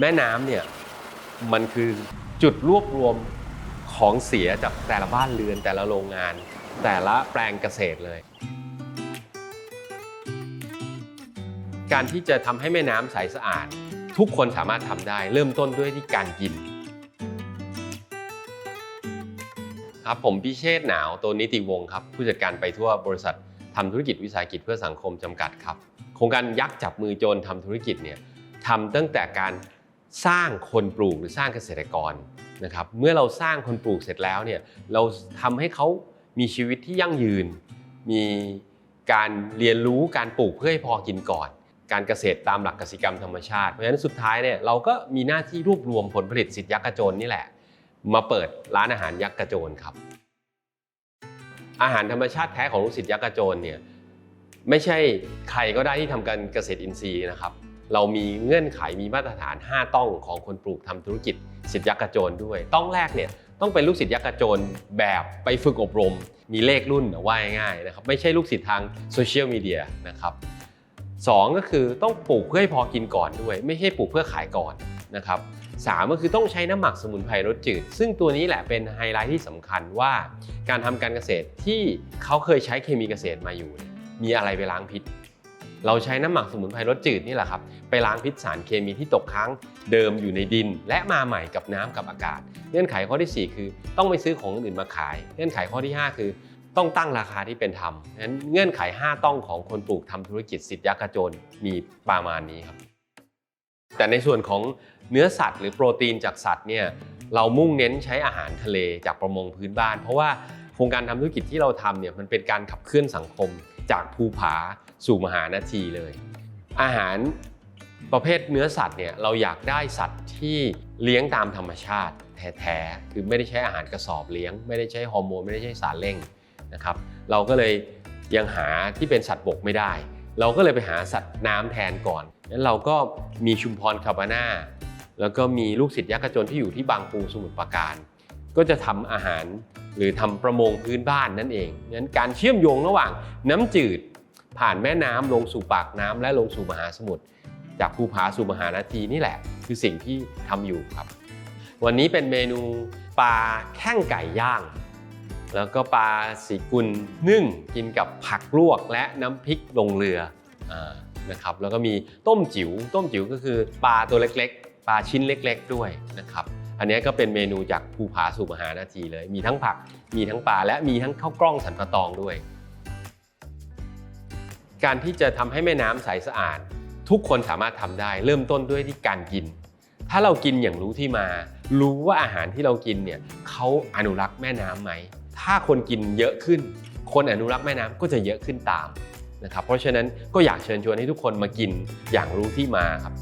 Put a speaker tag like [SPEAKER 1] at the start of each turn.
[SPEAKER 1] แม่น้ำเนี่ยมันคือจุดรวบรวมของเสียจากแต่ละบ้านเรือนแต่ละโรงงาน แต่ละแปลงเกษตรเลย การที่จะทำให้แม่น้ำใสสะอาด ทุกคนสามารถทำได้ เริ่มต้นด้วยที่การกินครับผมพิเชษฐ์หนาวโตนิติวงศ์ครับผู้จัดการไปทั่วบริษัททำธุรกิจวิสาหกิจเพื่อสังคมจำกัดครับ โครงการยักษ์จับมือโจรทำธุรกิจเนี่ยทำตั้งแต่การ สร้างคนปลูกหรือสร้างเกษตรกรนะครับเมื่อเราสร้างคนปลูกเสร็จแล้วเนี่ยเราทำให้เขามีชีวิตที่ยั่งยืน มีการเรียนรู้การปลูกเพื่อให้พอกินก่อน การเกษตรตามหลักกสิกรรมธรรมชาติ เพราะฉะนั้นสุดท้ายเนี่ยเราก็มีหน้าที่รวบรวมผลผลิตสิทธิยักษ์กระโจนนี่แหละ มาเปิดร้านอาหารยักษ์กระโจนครับ อาหารธรรมชาติแท้ของลูกศิษย์ยักษ์กระโจนเนี่ยไม่ใช่ใครก็ได้ที่ทำการเกษตรอินทรีย์นะครับ เรามีเงื่อนไขมีมาตรฐาน 5 ต้องของคนปลูกทำธุรกิจศิษย์ยักษ์กระโจนด้วย ต้องแรกเนี่ยต้องเป็นลูกศิษย์ยักษ์กระโจนแบบไปฝึกอบรม มีเลขรุ่นว่าง่ายๆนะครับไม่ใช่ลูกศิษย์ทางโซเชียลมีเดียนะครับสองก็คือต้องปลูกเพื่อให้พอกินก่อนด้วย ไม่ใช่ปลูกเพื่อขายก่อนนะครับสามก็คือต้องใช้น้ำหมักสมุนไพรรสจืด ซึ่งตัวนี้แหละเป็นไฮไลท์ที่สำคัญว่าการทำการเกษตรที่เขาเคยใช้เคมีเกษตรมาอยู่ มีอะไรไปล้างพิษ เราใช้น้ำหมักสมุนไพรรสจืดนี่แหละครับ ไปล้างพิษสารเคมีที่ตกค้างเดิมอยู่ในดิน และมาใหม่กับน้ำกับอากาศ เงื่อนไขข้อที่ 4 คือ ต้องไม่ซื้อของอื่นมาขาย เงื่อนไขข้อที่ 5 คือ ต้องตั้งราคาที่เป็นธรรมงั้นเงื่อนไข 5 ต้องของคนปลูกทำธุรกิจสิทธิยักษ์กระโจนมีประมาณนี้ครับ แต่ในส่วนของเนื้อสัตว์ หรือโปรตีนจากสัตว์เนี่ยเรามุ่งเน้นใช้อาหารทะเลจากประมงพื้นบ้าน เพราะว่าโครงการทำธุรกิจที่เราทำเนี่ยมันเป็นการขับเคลื่อนสังคมจากภูผา สู่มหานาทีเลย อาหารประเภทเนื้อสัตว์เนี่ยเราอยากได้สัตว์ที่เลี้ยงตามธรรมชาติแท้ๆคือไม่ได้ใช้อาหารกระสอบเลี้ยง ไม่ได้ใช้ฮอร์โมนไม่ได้ใช้สารเร่งนะครับ เราก็เลยยังหาที่เป็นสัตว์บกไม่ได้ เราก็เลยไปหาสัตว์น้ำแทนก่อนงั้นเราก็มีชุมพรคาบาน่าแล้วก็มีลูกศิษย์ยักษ์กระโจนที่อยู่ที่บางปูสมุทรปราการ ก็จะทำอาหารหรือทำประมงพื้นบ้านนั่นเองงั้นการเชื่อมโยงระหว่างน้ำจืด ผ่านแม่น้ำลงสู่ปากน้ำและลงสู่มหาสมุทรจากภูผาสู่มหานาทีนี่แหละ คือสิ่งที่ทำอยู่ครับ วันนี้เป็นเมนูปลาแข้งไก่ย่าง แล้วก็ปลาสีกุลนึ่งกินกับผักลวกและน้ำพริกลงเรืออนะครับแล้วก็มีต้มจิ๋วต้มจิ๋วก็คือปลาตัวเล็กๆ ปลาชิ้นเล็ก ๆ ด้วยนะครับอันนี้ก็เป็นเมนูจากภูผาสู่มหานาทีเลย มีทั้งผักมีทั้งปลาและมีทั้งข้าวกล้องสันปะตองด้วย การที่จะทำให้แม่น้ำใสสะอาด ทุกคนสามารถทำได้ เริ่มต้นด้วยที่การกิน ถ้าเรากินอย่างรู้ที่มา รู้ว่าอาหารที่เรากินเนี่ยเขาอนุรักษ์แม่น้ำไหม ถ้าคนกินเยอะขึ้น คนอนุรักษ์แม่น้ำก็จะเยอะขึ้นตามนะครับเพราะฉะนั้นก็อยากเชิญชวนให้ทุกคนมากินอย่างรู้ที่มาครับ